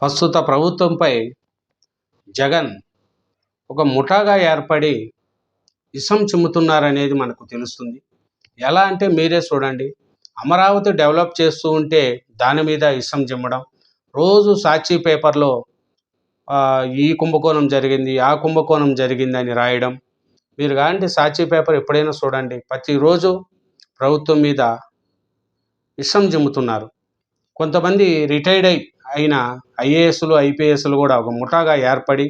ప్రస్తుత ప్రభుత్వంపై జగన్ ఒక ముఠాగా ఏర్పడి ఇసం చిమ్ముతున్నారనేది మనకు తెలుస్తుంది. ఎలా అంటే మీరే చూడండి. అమరావతి డెవలప్ చేస్తూ ఉంటే దాని మీద ఇసం చిమ్మడం రోజు సాక్షి పేపర్లో ఈ కుంభకోణం జరిగింది ఆ కుంభకోణం జరిగింది అని రాయడం. మీరు కాంటి సాక్షి పేపర్ ఎప్పుడైనా చూడండి. ప్రతిరోజు ప్రభుత్వం మీద ఇసం జిమ్ముతున్నారు కొంతమంది రిటైర్డ్ అయి అయిన ఐఏఎస్లు ఐపీఎస్లు కూడా ఒక ముఠాగా ఏర్పడి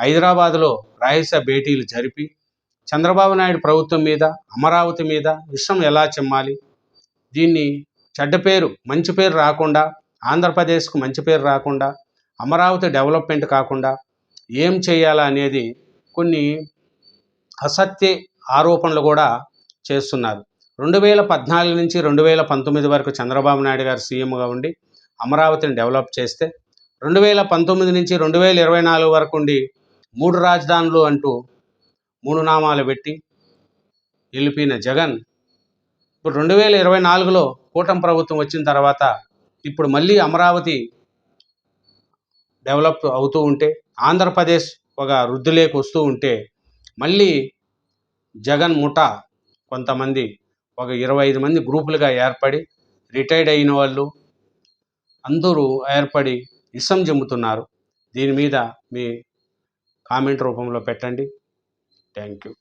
హైదరాబాద్లో రహస్య భేటీలు జరిపి చంద్రబాబు నాయుడు ప్రభుత్వం మీద అమరావతి మీద విషం ఎలా చిమ్మాలి? దీన్ని చెడ్డ పేరు మంచి పేరు రాకుండా ఆంధ్రప్రదేశ్కు మంచి పేరు రాకుండా అమరావతి డెవలప్మెంట్ కాకుండా ఏం చేయాలా అనేది కొన్ని అసత్య ఆరోపణలు కూడా చేస్తున్నారు. రెండు వేల పద్నాలుగు నుంచి రెండు వేల పంతొమ్మిది వరకు చంద్రబాబు నాయుడు గారు సీఎంగా ఉండి అమరావతిని డెవలప్ చేస్తే రెండు వేల పంతొమ్మిది నుంచి రెండు వేల ఇరవై నాలుగు వరకు ఉండి మూడు రాజధానులు అంటూ మూడు నామాలు పెట్టి వెళ్ళిపోయిన జగన్ ఇప్పుడు రెండు వేల ఇరవై నాలుగులో కూటమి ప్రభుత్వం వచ్చిన తర్వాత ఇప్పుడు మళ్ళీ అమరావతి డెవలప్ అవుతూ ఉంటే ఆంధ్రప్రదేశ్ ఒక వృద్ధిలోకి వస్తూ ఉంటే మళ్ళీ జగన్ ముఠా కొంతమంది ఒక ఇరవై ఐదు మంది గ్రూపులుగా ఏర్పడి రిటైర్డ్ అయిన వాళ్ళు అందరూ ఏర్పడి ఇసం జమ్ముతున్నారు దీని మీద మీ కామెంట్ రూపంలో పెట్టండి. Thank you